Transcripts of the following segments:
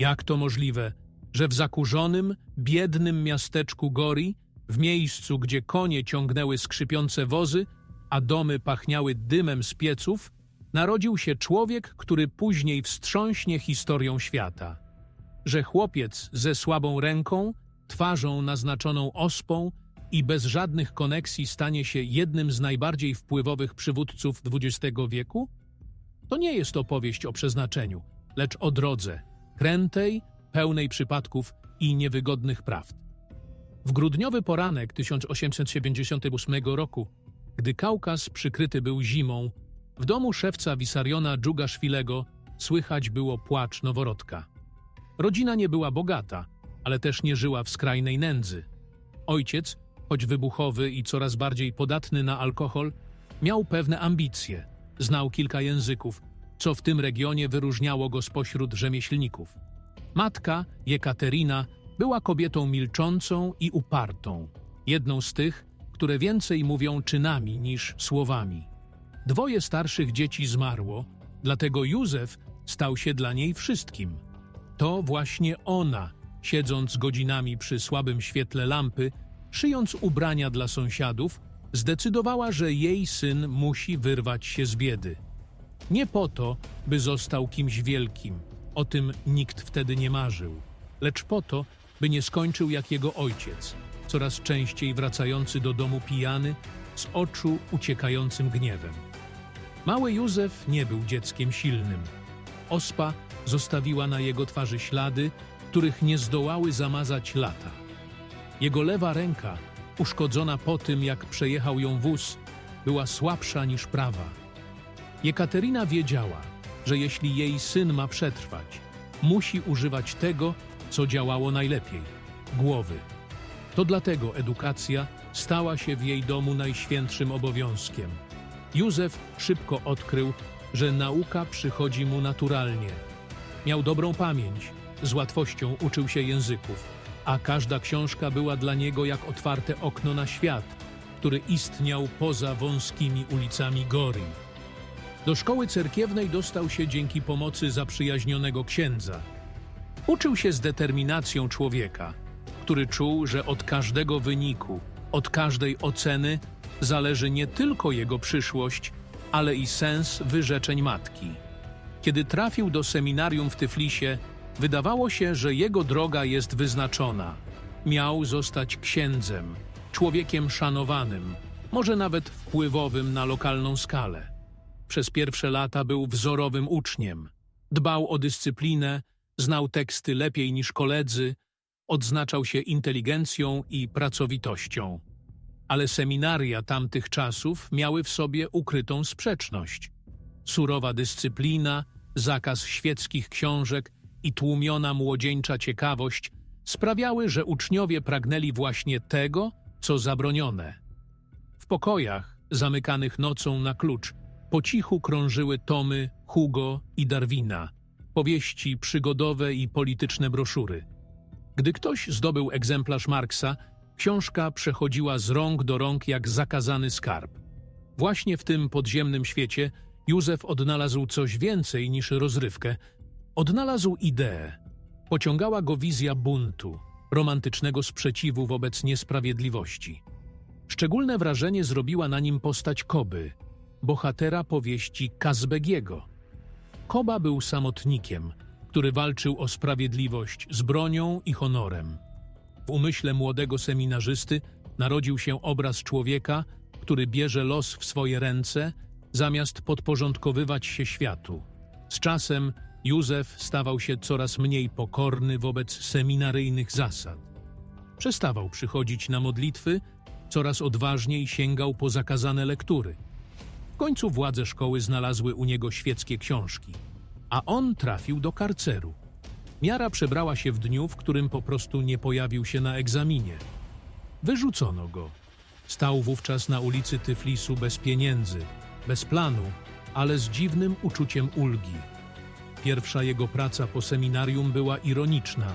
Jak to możliwe, że w zakurzonym, biednym miasteczku Gori, w miejscu, gdzie konie ciągnęły skrzypiące wozy, a domy pachniały dymem z pieców, narodził się człowiek, który później wstrząśnie historią świata. Że chłopiec ze słabą ręką, twarzą naznaczoną ospą i bez żadnych koneksji stanie się jednym z najbardziej wpływowych przywódców XX wieku? To nie jest opowieść o przeznaczeniu, lecz o drodze, krętej, pełnej przypadków i niewygodnych prawd. W grudniowy poranek 1878 roku, gdy Kaukaz przykryty był zimą, w domu szewca Wisariona Dżugaszwilego słychać było płacz noworodka. Rodzina nie była bogata, ale też nie żyła w skrajnej nędzy. Ojciec, choć wybuchowy i coraz bardziej podatny na alkohol, miał pewne ambicje, znał kilka języków, co w tym regionie wyróżniało go spośród rzemieślników. Matka, Jekaterina, była kobietą milczącą i upartą, jedną z tych, które więcej mówią czynami niż słowami. Dwoje starszych dzieci zmarło, dlatego Józef stał się dla niej wszystkim. To właśnie ona, siedząc godzinami przy słabym świetle lampy, szyjąc ubrania dla sąsiadów, zdecydowała, że jej syn musi wyrwać się z biedy. Nie po to, by został kimś wielkim, o tym nikt wtedy nie marzył, lecz po to, by nie skończył jak jego ojciec, coraz częściej wracający do domu pijany, z oczu uciekającym gniewem. Mały Józef nie był dzieckiem silnym. Ospa zostawiła na jego twarzy ślady, których nie zdołały zamazać lata. Jego lewa ręka, uszkodzona po tym, jak przejechał ją wóz, była słabsza niż prawa. Jekaterina wiedziała, że jeśli jej syn ma przetrwać, musi używać tego, co działało najlepiej głowy. To dlatego edukacja stała się w jej domu najświętszym obowiązkiem. Józef szybko odkrył, że nauka przychodzi mu naturalnie. Miał dobrą pamięć, z łatwością uczył się języków, a każda książka była dla niego jak otwarte okno na świat, który istniał poza wąskimi ulicami Gori. Do szkoły cerkiewnej dostał się dzięki pomocy zaprzyjaźnionego księdza. Uczył się z determinacją człowieka, który czuł, że od każdego wyniku, od każdej oceny zależy nie tylko jego przyszłość, ale i sens wyrzeczeń matki. Kiedy trafił do seminarium w Tyflisie, wydawało się, że jego droga jest wyznaczona. Miał zostać księdzem, człowiekiem szanowanym, może nawet wpływowym na lokalną skalę. Przez pierwsze lata był wzorowym uczniem. Dbał o dyscyplinę, znał teksty lepiej niż koledzy, odznaczał się inteligencją i pracowitością. Ale seminaria tamtych czasów miały w sobie ukrytą sprzeczność. Surowa dyscyplina, zakaz świeckich książek i tłumiona młodzieńcza ciekawość sprawiały, że uczniowie pragnęli właśnie tego, co zabronione. W pokojach, zamykanych nocą na klucz, po cichu krążyły tomy Hugo i Darwina, powieści przygodowe i polityczne broszury. Gdy ktoś zdobył egzemplarz Marksa, książka przechodziła z rąk do rąk jak zakazany skarb. Właśnie w tym podziemnym świecie Józef odnalazł coś więcej niż rozrywkę. Odnalazł ideę. Pociągała go wizja buntu, romantycznego sprzeciwu wobec niesprawiedliwości. Szczególne wrażenie zrobiła na nim postać Koby, bohatera powieści Kazbegiego. Koba był samotnikiem, który walczył o sprawiedliwość z bronią i honorem. W umyśle młodego seminarzysty narodził się obraz człowieka, który bierze los w swoje ręce, zamiast podporządkowywać się światu. Z czasem Józef stawał się coraz mniej pokorny wobec seminaryjnych zasad. Przestawał przychodzić na modlitwy, coraz odważniej sięgał po zakazane lektury. Końcu władze szkoły znalazły u niego świeckie książki, a on trafił do karceru. Miara przebrała się w dniu, w którym po prostu nie pojawił się na egzaminie. Wyrzucono go. Stał wówczas na ulicy Tyflisu bez pieniędzy, bez planu, ale z dziwnym uczuciem ulgi. Pierwsza jego praca po seminarium była ironiczna.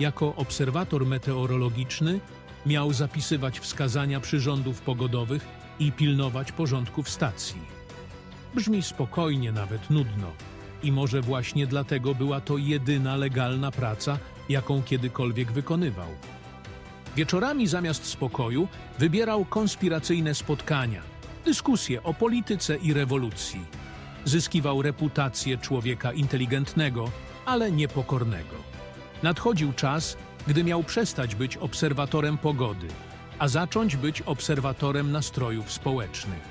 Jako obserwator meteorologiczny miał zapisywać wskazania przyrządów pogodowych i pilnować porządku w stacji. Brzmi spokojnie, nawet nudno, i może właśnie dlatego była to jedyna legalna praca, jaką kiedykolwiek wykonywał. Wieczorami zamiast spokoju wybierał konspiracyjne spotkania, dyskusje o polityce i rewolucji. Zyskiwał reputację człowieka inteligentnego, ale niepokornego. Nadchodził czas, gdy miał przestać być obserwatorem pogody, a zacząć być obserwatorem nastrojów społecznych.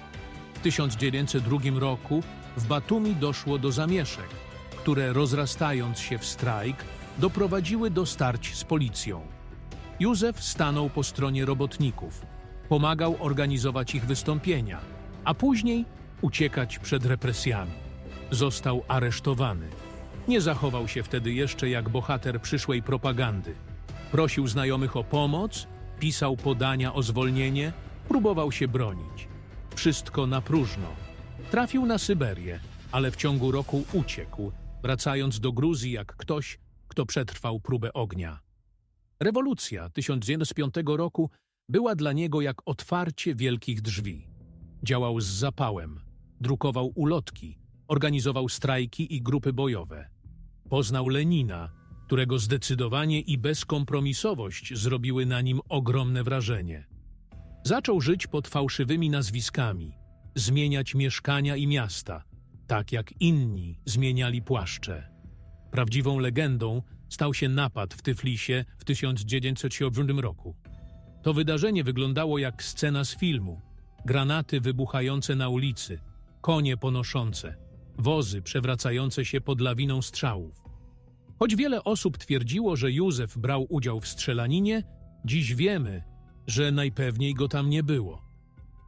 W 1902 roku w Batumi doszło do zamieszek, które rozrastając się w strajk, doprowadziły do starć z policją. Józef stanął po stronie robotników, pomagał organizować ich wystąpienia, a później uciekać przed represjami. Został aresztowany. Nie zachował się wtedy jeszcze jak bohater przyszłej propagandy. Prosił znajomych o pomoc, pisał podania o zwolnienie, próbował się bronić. Wszystko na próżno. Trafił na Syberię, ale w ciągu roku uciekł, wracając do Gruzji jak ktoś, kto przetrwał próbę ognia. Rewolucja 1905 roku była dla niego jak otwarcie wielkich drzwi. Działał z zapałem, drukował ulotki, organizował strajki i grupy bojowe. Poznał Lenina, którego zdecydowanie i bezkompromisowość zrobiły na nim ogromne wrażenie. Zaczął żyć pod fałszywymi nazwiskami, zmieniać mieszkania i miasta, tak jak inni zmieniali płaszcze. Prawdziwą legendą stał się napad w Tyflisie w 1907 roku. To wydarzenie wyglądało jak scena z filmu. Granaty wybuchające na ulicy, konie ponoszące, wozy przewracające się pod lawiną strzałów. Choć wiele osób twierdziło, że Józef brał udział w strzelaninie, dziś wiemy, że najpewniej go tam nie było.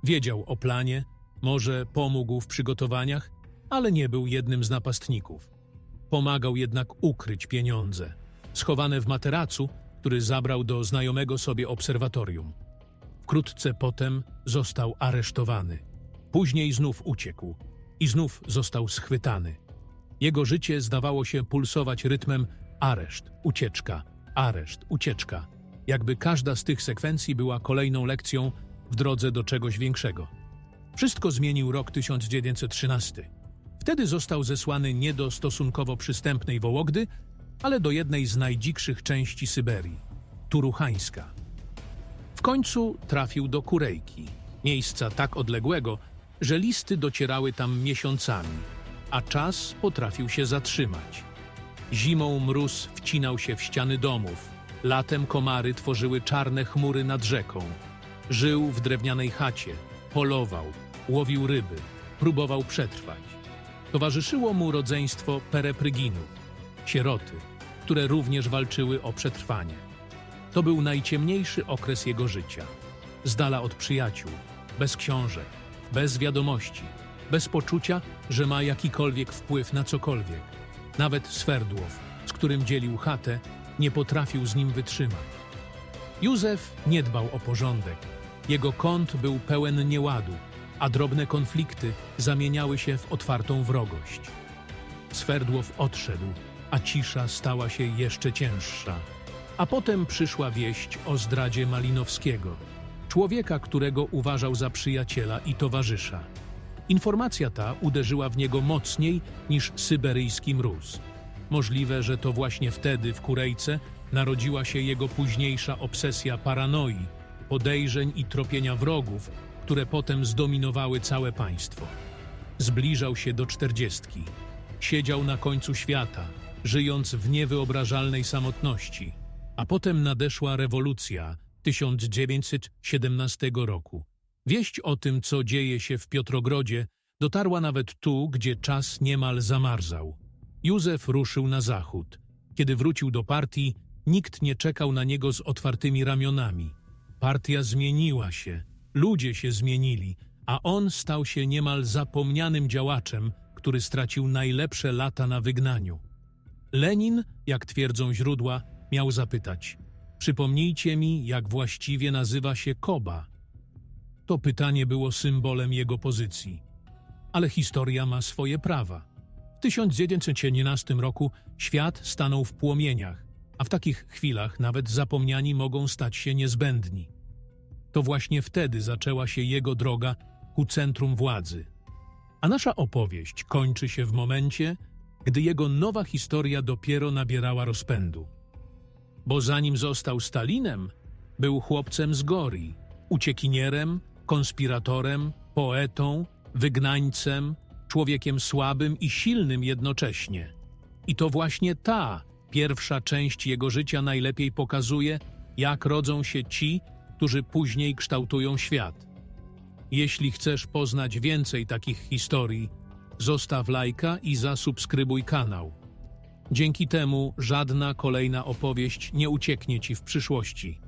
Wiedział o planie, może pomógł w przygotowaniach, ale nie był jednym z napastników. Pomagał jednak ukryć pieniądze, schowane w materacu, który zabrał do znajomego sobie obserwatorium. Wkrótce potem został aresztowany. Później znów uciekł i znów został schwytany. Jego życie zdawało się pulsować rytmem areszt, ucieczka, areszt, ucieczka, jakby każda z tych sekwencji była kolejną lekcją w drodze do czegoś większego. Wszystko zmienił rok 1913. Wtedy został zesłany nie do stosunkowo przystępnej Wołogdy, ale do jednej z najdzikszych części Syberii Turuchańska. W końcu trafił do Kurejki, miejsca tak odległego, że listy docierały tam miesiącami, a czas potrafił się zatrzymać. Zimą mróz wcinał się w ściany domów, latem komary tworzyły czarne chmury nad rzeką. Żył w drewnianej chacie, polował, łowił ryby, próbował przetrwać. Towarzyszyło mu rodzeństwo Perepryginów, sieroty, które również walczyły o przetrwanie. To był najciemniejszy okres jego życia. Z dala od przyjaciół, bez książek, bez wiadomości, bez poczucia, że ma jakikolwiek wpływ na cokolwiek. Nawet Swerdłow, z którym dzielił chatę, nie potrafił z nim wytrzymać. Józef nie dbał o porządek. Jego kąt był pełen nieładu, a drobne konflikty zamieniały się w otwartą wrogość. Swerdłow odszedł, a cisza stała się jeszcze cięższa. A potem przyszła wieść o zdradzie Malinowskiego, człowieka, którego uważał za przyjaciela i towarzysza. Informacja ta uderzyła w niego mocniej niż syberyjski mróz. Możliwe, że to właśnie wtedy w Kurejce narodziła się jego późniejsza obsesja paranoi, podejrzeń i tropienia wrogów, które potem zdominowały całe państwo. Zbliżał się do czterdziestki. Siedział na końcu świata, żyjąc w niewyobrażalnej samotności. A potem nadeszła rewolucja 1917 roku. Wieść o tym, co dzieje się w Piotrogrodzie, dotarła nawet tu, gdzie czas niemal zamarzał. Józef ruszył na zachód. Kiedy wrócił do partii, nikt nie czekał na niego z otwartymi ramionami. Partia zmieniła się, ludzie się zmienili, a on stał się niemal zapomnianym działaczem, który stracił najlepsze lata na wygnaniu. Lenin, jak twierdzą źródła, miał zapytać: Przypomnijcie mi, jak właściwie nazywa się Koba. To pytanie było symbolem jego pozycji. Ale historia ma swoje prawa. W 1911 roku świat stanął w płomieniach, a w takich chwilach nawet zapomniani mogą stać się niezbędni. To właśnie wtedy zaczęła się jego droga ku centrum władzy. A nasza opowieść kończy się w momencie, gdy jego nowa historia dopiero nabierała rozpędu. Bo zanim został Stalinem, był chłopcem z Gori, uciekinierem, konspiratorem, poetą, wygnańcem, człowiekiem słabym i silnym jednocześnie. I to właśnie ta pierwsza część jego życia najlepiej pokazuje, jak rodzą się ci, którzy później kształtują świat. Jeśli chcesz poznać więcej takich historii, zostaw lajka i zasubskrybuj kanał. Dzięki temu żadna kolejna opowieść nie ucieknie ci w przyszłości.